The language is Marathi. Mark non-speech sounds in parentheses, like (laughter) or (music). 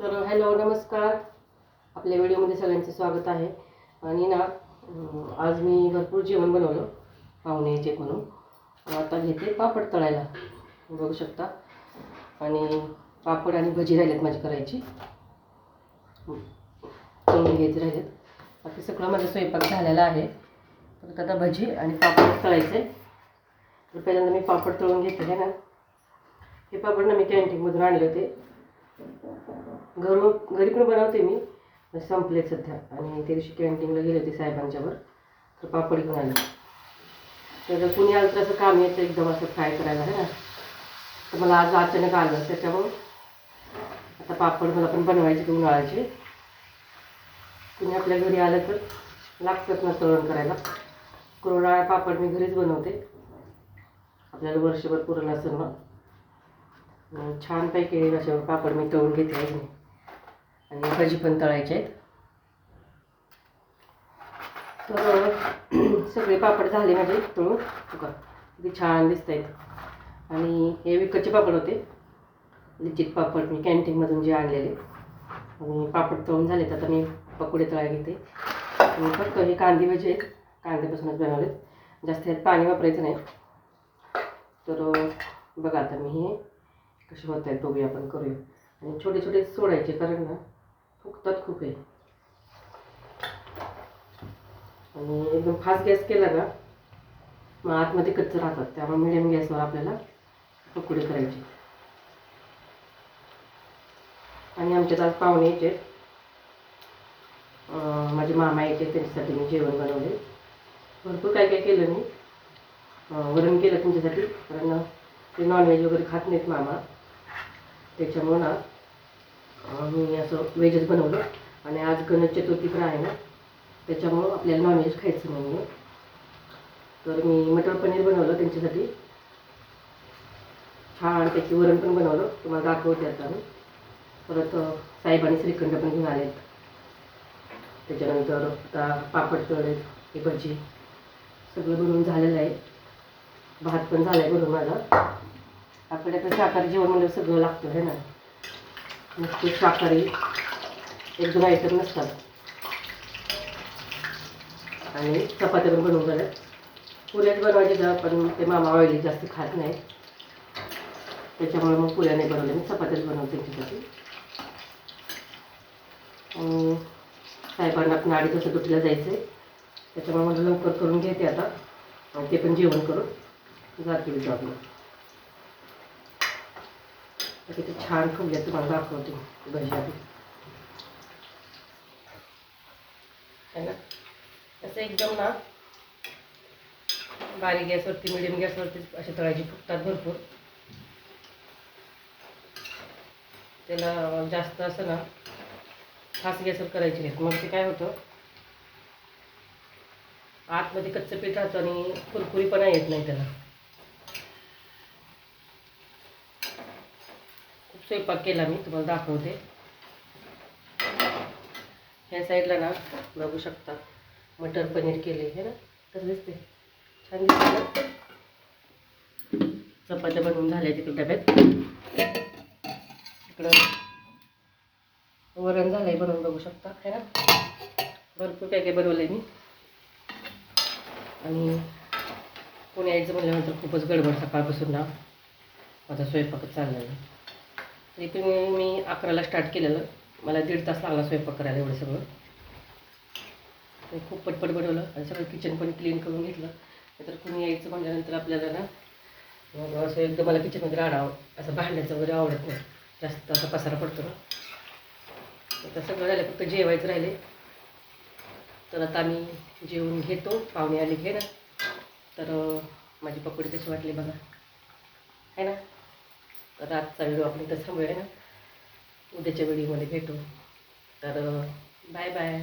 तर हॅलो नमस्कार. आपल्या व्हिडिओमध्ये सगळ्यांचं स्वागत आहे. आणि ना आज मी भरपूर जेवण बनवलं पाहुणे यायचे म्हणून. आता घेते पापड तळायला. बघू शकता. आणि पापड आणि भजी राहिलेत माझी करायची. तळून घ्यायचे राहिलेत. बाकी सगळं माझा स्वयंपाक झालेला आहे. परत आता भजी आणि पापड तळायचे. तर पहिल्यांदा मी पापड तळून घेतले ना. हे पापड ना मी कॅन्टीनमधून आणले होते. घरून घरी पण बनवते मी? संपले सध्या. आणि त्या दिवशी कॅन्टीनला गेले होते साहेबांच्यावर तर पापड घेऊन आले. तर जर कुणी आलं तर असं काम येतं एकदम असं फ्राय करायला आहे ना? तर मला आज अचानक आलं. त्याच्यामुळं आता पापड मला पण बनवायचे ते उन्हाळ्याचे. कुणी आपल्या घरी आलं तर लागतात ना तळण करायला. कुरडा पापड मी घरीच बनवते. आपल्याला वर्षभर पुरण असेल ना? छानपैकी असे पापड मी तळून घेते आहे. आणि भजी पण तळायचे आहेत. तर (clears throat) सगळे पापड झाले माझे तळून. हो किती छान दिसत आहेत. आणि हे विकतचे पापड होते. लिचित पापड मी कॅन्टीनमधून जे आणलेले. आणि पापड तळून झालेत. आता मी पकोडे तळाय घेते. आणि फक्त हे कांदे म्हणजे भजी आहेत कांद्यापासूनच बनवलेत. जास्त ह्यात पाणी वापरायचं नाही. तर बघा आता मी हे कसे होत आहेत बघूया आपण करूया. आणि छोटे छोटे सोडायचे कारण ना फुकतात खूप आहे. आणि एकदम फास्ट गॅस केला ना मग आतमध्ये कच्चं राहतात. त्यामुळे मिडियम गॅसवर आपल्याला पकोडे करायचे. आणि आमच्यात आज पाहुणे यायचे. माझे मामा यायचे त्यांच्यासाठी मी जेवण बनवले. भरपूर काय काय केलं मी. वरण केलं तुमच्यासाठी. कारण ते नॉनव्हेज वगैरे खात नाहीत मामा. त्याच्यामुळं ना मी असं व्हेजच बनवलं. आणि आज गणेश चतुर्थी पण आहे ना त्याच्यामुळं आपल्याला नॉनव्हेज खायचं नाही आहे तर मी मटर पनीर बनवलं त्यांच्यासाठी. छान त्याची वरण पण बनवलं. तुम्हाला दाखवते आता मी. परत साहेब साहेबांनी श्रीखंड पण घेऊन आलेत. त्याच्यानंतर आता पापड तळलेत हे भजी सगळं बनवून झालेलं आहे. भात पण झाला आहे बरोबर माझा. आपल्याकडे शाकाहारी जेवण म्हणजे सगळं लागतं आहे ना? नुसते शाकाहारी एक दोन आयटम नसतात. आणि चपात्या पण बनवून झाल्या पुऱ्याच बनवायचे तर पण ते मामा ऑइली जास्त खात नाही त्याच्यामुळे मग पुऱ्या नाही बनवल्या मी चपात्याच बनवते त्यांच्यासाठी साहेबांना आपण अडीच वाजता दुटीला जायचं आहे त्याच्यामुळे मला लवकर करून घेते आता. आणि ते पण जेवण करून जातील जॉबला किती छान फुगल्या तुम्हाला दाखवते भजी आधी ना? असं एकदम ना बारीक गॅसवरती मिडियम गॅसवरती असे तळायची फुटतात भरपूर. त्याला जास्त असं ना खास गॅसवर करायची नाहीत. मग ते काय होतं आतमध्ये कच्चं पीठ राहतं आणि कुरकुरी पण येत नाही त्याला. स्वयंपाक केला मी तुम्हाला दाखवते. ह्या साईडला ना बघू शकता मटर पनीर केले हे ना तर दिसते. छान दिसते ना. चपात्या बनवून झाल्या तिकडे डब्यात. इकडं वरण झालंय बनवून बघू शकता है ना. भरपूर काय काय बनवलंय मी. आणि कोणी यायचं म्हणल्यानंतर खूपच गडबड सकाळपासून ना. माझा स्वयंपाकच चालला आहे तरी पण मी अकराला स्टार्ट केलेलं. मला दीड तास लागला स्वयंपाक करायला एवढं सगळं. खूप पटपट बनवलं आणि सगळं किचन पण क्लीन करून घेतलं. तर कुणी यायचं म्हणल्यानंतर आपल्याला ना मग असं एकदम मला किचनमध्ये राहावं असं भांड्याचं वगैरे आवडत नाही. जास्त असा पसारा पडतो ना. आता सगळं झालं फक्त जेवायचं राहिले. तर आता आम्ही जेवून घेतो. पाहुणे आले घे ना? तर माझी पकोडी कशी वाटली बघा. आहे ना? तर आजचा व्हिडिओ आपण इथं थांबूया ना? उद्याच्या व्हिडिओमध्ये भेटू तर बाय बाय